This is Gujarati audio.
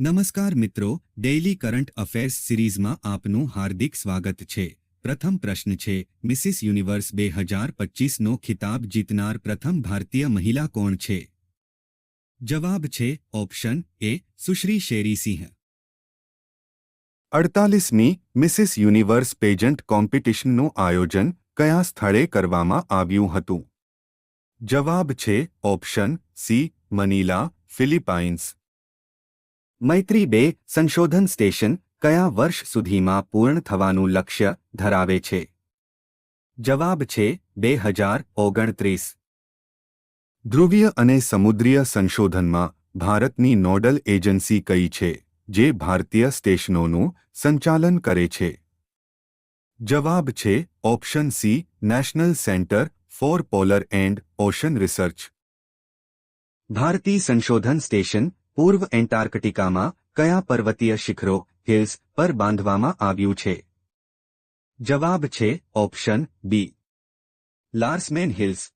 નમસ્કાર મિત્રો ડેઇલી કરંટ અફેર્સ સિરીઝમાં આપનું હાર્દિક સ્વાગત છે. પ્રથમ પ્રશ્ન છે મિસિસ યુનિવર્સ બે હજાર પચીસનો ખિતાબ જીતનાર પ્રથમ ભારતીય મહિલા કોણ છે? જવાબ છે ઓપ્શન એ સુશ્રી શેરીસિંહ. અડતાલીસમી મિસિસ યુનિવર્સ પેજન્ટ કોમ્પિટિશનનું આયોજન કયા સ્થળે કરવામાં આવ્યું હતું? જવાબ છે option C Manila Philippines Maitri બે સંશોધન સ્ટેશન કયા વર્ષ સુધીમાં પૂર્ણ થવાનું લક્ષ્ય ધરાવે છે? જવાબ છે બે હજાર ઓગણત્રીસ. ધ્રુવીય અને સમુદ્રીય સંશોધનમાં ભારતની નોડલ એજન્સી કઈ છે, જે ભારતીય સ્ટેશનોનું સંચાલન કરે છે? જવાબ છે option C, national centre for polar and ocean research. ભારતીય સંશોધન સ્ટેશન પૂર્વ એન્ટાર્કટિકામાં કયા પર્વતીય શિખરો હિલ્સ પર બાંધવામાં આવ્યું છે? જવાબ છે ઓપ્શન બી. લાર્સમેન હિલ્સ.